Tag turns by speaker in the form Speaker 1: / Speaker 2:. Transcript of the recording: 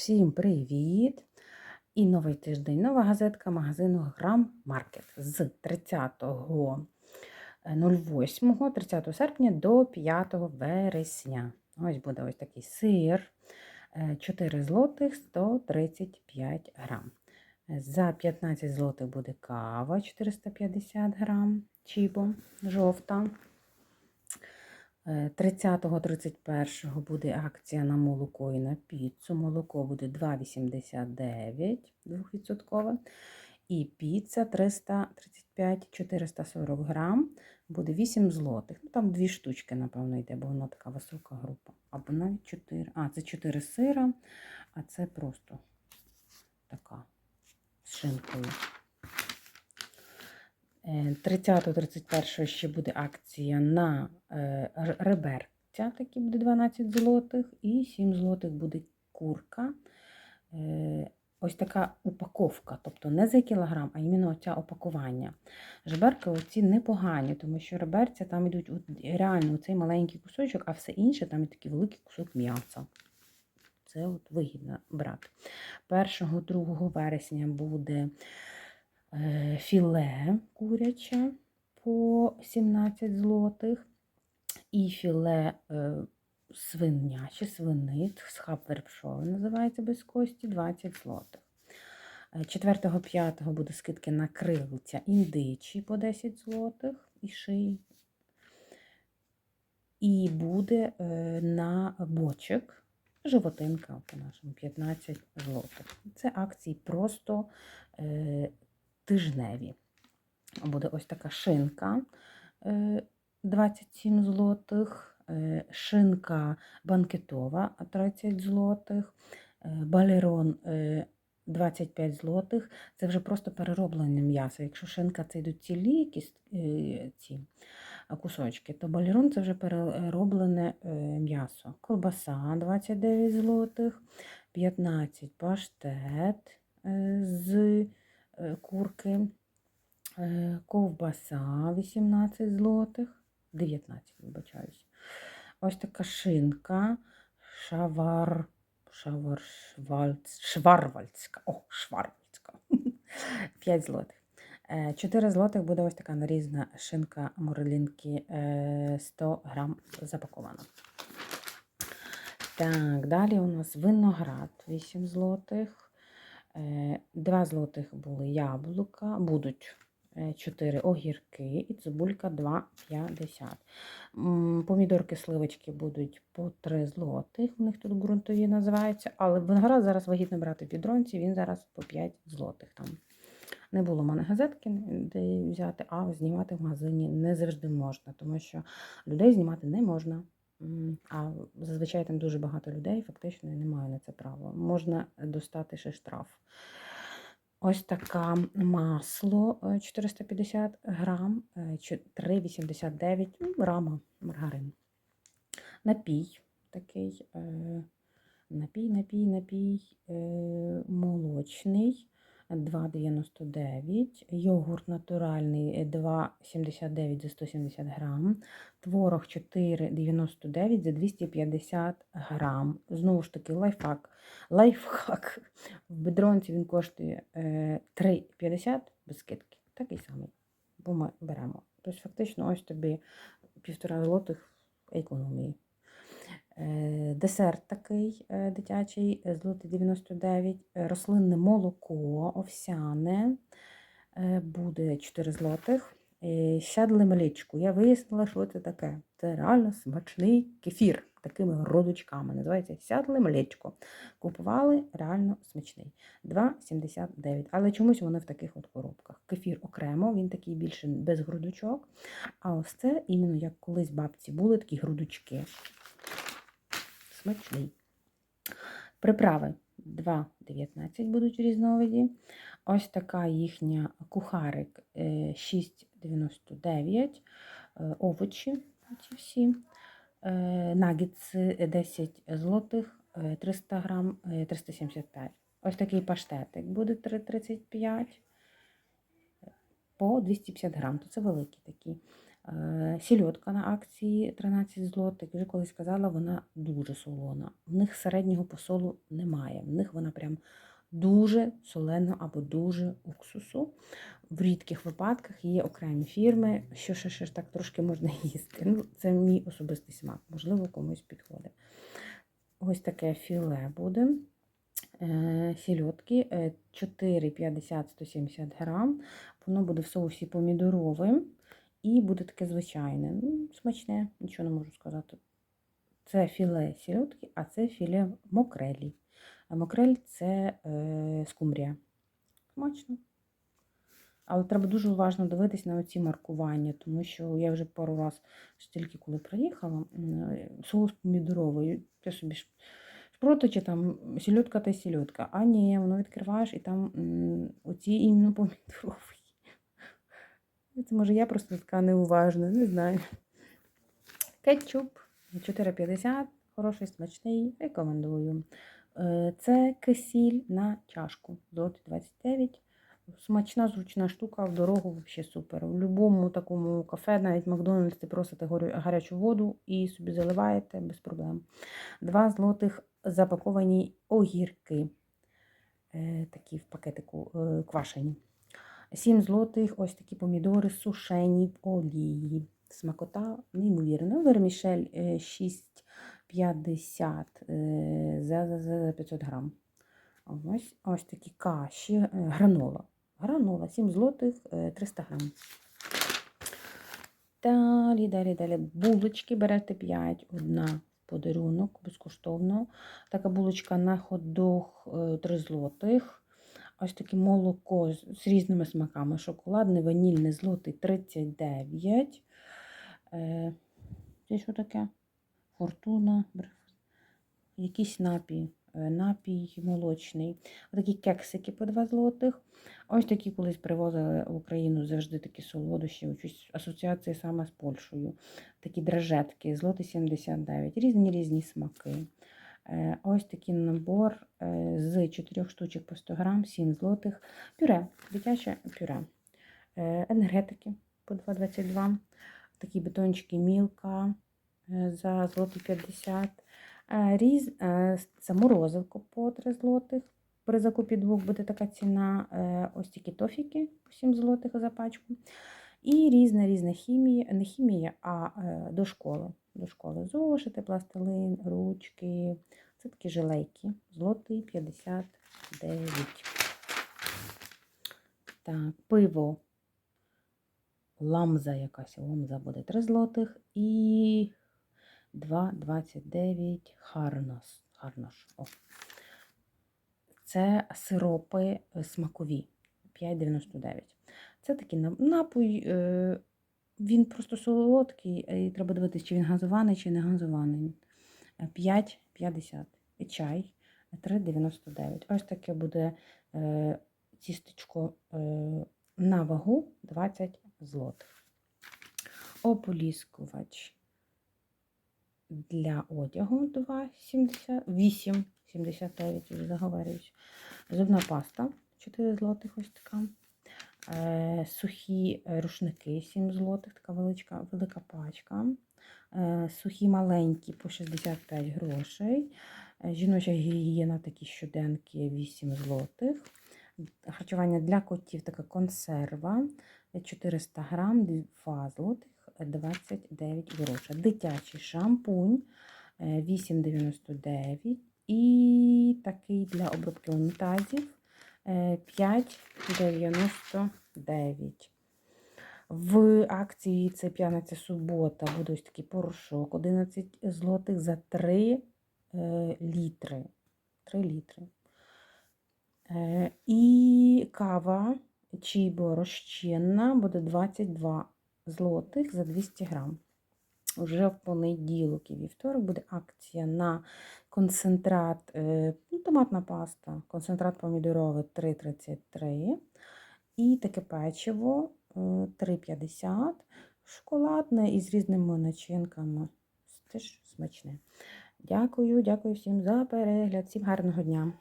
Speaker 1: Всім привіт! І новий тиждень, нова газетка магазину Грам Маркет з 30.08, 30 серпня до 5 вересня. Ось буде ось такий сир, е, 4 злотих 135 грам. За 15 злотих буде кава 450 грам, чібо жовта. Е, 30-31 буде акція на молоко і на піцу. Молоко буде 2,89 2%. І піца 335-440 грам буде 8 злотих. Ну, там дві штучки, напевно, йде, бо вона така висока група. Або навіть 4. А, це 4 сира, а це просто така з шинкою. 30-31 ще буде акція на е, реберця, такі буде 12 злотих, і 7 злотих буде курка. Е, Ось така упаковка, тобто не за кілограм, а іменно ця опакування. Жеберки оці непогані, тому що реберця там йдуть реально цей маленький кусочок, а все інше там і такий великий кусок м'яса. Це от вигідно брати. 1-2 вересня буде е, філе куряче по 17 злотих і філе е, свиняче, свинит, схаб вербшовий називається без кості, 20 злотих. 4-5 буде скидки на крилиця індичі по 10 злотих і шиї. І буде е, на бочок животинка по нашому 15 злотих. Це акції просто е, тижневі. Буде ось така шинка е, 27 злотих, е, шинка банкетова 30 злотих, е, балерон е, 25 злотих. Це вже просто перероблене м'ясо. Якщо шинка це йдуть цілі якісь е, ці кусочки, то балерон це вже перероблене е, м'ясо. Колбаса 29 злотих, 15 паштет е, з е, курки. Е, Ковбаса 18 злотих, 19, вибачаюсь. Ось така шинка, шавар, шавар, швальц, шварвальська. О, шварвальська. 5 злотих. 4 злотих буде ось така нарізна шинка морелінки е, 100 грам запакована. Так, далі у нас виноград 8 злотих. 2 злотих були яблука, будуть 4 огірки і цибулька 2,50. Помідорки, сливочки будуть по 3 злотих, у них тут ґрунтові називаються, але виноград зараз вигідно брати в підронці, він зараз по 5 злотих там. Не було в мене газетки, де взяти, а знімати в магазині не завжди можна, тому що людей знімати не можна. А зазвичай там дуже багато людей, фактично, і немає на це права. Можна достати ще штраф. Ось таке масло е, 450 грам, е, 3,89 ну, грама маргарин. Напій такий, е, напій, напій, напій е, молочний 2,99, йогурт натуральний е, 2,79 за 170 грам, творог 4,99 за 250 грам. Знову ж таки, лайфхак. Лайфхак. В бедронці він коштує е, 3,50 без скидки. Такий самий. Бо ми беремо. Тобто, фактично, ось тобі півтора злотих економії. Десерт такий е, дитячий, е, злотий 99, е, рослинне молоко овсяне буде 4 злотих. Е, Сядле млічку. Я вияснила, що це таке. Це реально смачний кефір такими грудочками. Називається сядле млічко. Купували реально смачний. 2,79. Але чомусь вони в таких от коробках. Кефір окремо, він такий більше без грудочок. А ось це іменно як колись бабці були такі грудочки. Смачний. Приправи 2,19 будуть в різновиді. Ось така їхня кухарик е, 6,99. Е, Овочі ці всі. Е, Нагетси 10 злотих, е, 300 грам, е, 375. Ось такий паштетик буде 3,35 по 250 грам, то це великі такі. Е, Сільотка на акції 13 злотих. Вже колись казала, вона дуже солона. В них середнього посолу немає. В них вона прям дуже солена або дуже уксусу. В рідких випадках є окремі фірми, що ще, ще так трошки можна їсти. Ну, це мій особистий смак, можливо, комусь підходить. Ось таке філе буде. Е, Сільотки е, 4,50-170 грам. Воно буде в соусі помідоровим і буде таке звичайне. Ну, смачне, нічого не можу сказати. Це філе сільотки, а це філе мокрелі. А мокрель це е, скумбрія. Смачно. Але треба дуже уважно дивитись на оці маркування, тому що я вже пару раз тільки коли приїхала, соус помідоровий, ти собі шпроти чи там сільотка та сільотка. А ні, воно відкриваєш і там оці іменно помідорові. Це може я просто така неуважна, не знаю. Кетчуп 4,50, хороший, смачний, рекомендую. Е, Це кисіль на чашку. Золотий 29. Смачна, зручна штука, в дорогу взагалі супер. В будь-якому такому кафе, навіть Макдональдс, ти просите гарячу воду і собі заливаєте без проблем. Два злотих запаковані огірки. Е, Такі в пакетику е, квашені. 7 злотих ось такі помідори сушені в олії. Смакота неймовірна. Вермішель е, 6,50 е, за, за, за 500 грам. Ось, ось такі каші, е, гранола. Гранола 7 злотих е, 300 грам. Далі, далі, далі. Булочки берете 5, одна подарунок безкоштовно. Така булочка на ходох 3 злотих. Ось таке молоко з, різними смаками. Шоколадне, ванільне, злотий 39. Е, це що таке? Фортуна. Якийсь напій. е, Напій молочний. Такі кексики по 2 злотих. Ось такі колись привозили в Україну завжди такі солодощі. Асоціації саме з Польщею. Такі дрожетки, злотий 79. Різні різні смаки. Е, Ось такий набор е, з 4 штучок по 100 грам, 7 злотих. Пюре, дитяче пюре. Е, Енергетики по 2,22. Такі бетончики мілка за злотий 50. Е, Різ, е, по 3 злотих. При закупі двох буде така ціна. Ось такі тофіки по 7 злотих за пачку. І різна різна хімія, не хімія, а е, до школи. До школи зошити, пластилин, ручки. Це такі жилейки. Злотий 59. Так, пиво. Ламза якась. Ламза буде 3 злотих. І 2,29 Харнос. Харнош. О. Це сиропи е, смакові. 5,99. Це такий напій. е, Він просто солодкий, е, і треба дивитися, чи він газований, чи не газований. Е, 5,50. І чай 3,99. Ось таке буде е, тістечко е, на вагу 20 злотих. Ополіскувач для одягу 2,70, 8,79, заговорююсь. Зубна паста 4 злотих ось така. Е, Сухі е, рушники 7 злотих, така величка, велика пачка. Е, Сухі маленькі по 65 грошей. Жіноча гігієна такі щоденки 8 злотих. Харчування для котів така консерва 400 грам, 2 злотих, 29 грошей. Дитячий шампунь е, 8,99 і такий для обробки унітазів 5,99. В акції це п'яниця субота буде ось такий порошок 11 злотих за 3 е, літри. 3 літри. Е, І кава чібо розчинна буде 22 злотих за 200 грам. Уже в понеділок і вівторок буде акція на концентрат, е, ну, томатна паста, концентрат помідоровий 3,33 і таке печиво е, 3,50, шоколадне із різними начинками. Теж смачне. Дякую, дякую всім за перегляд, всім гарного дня.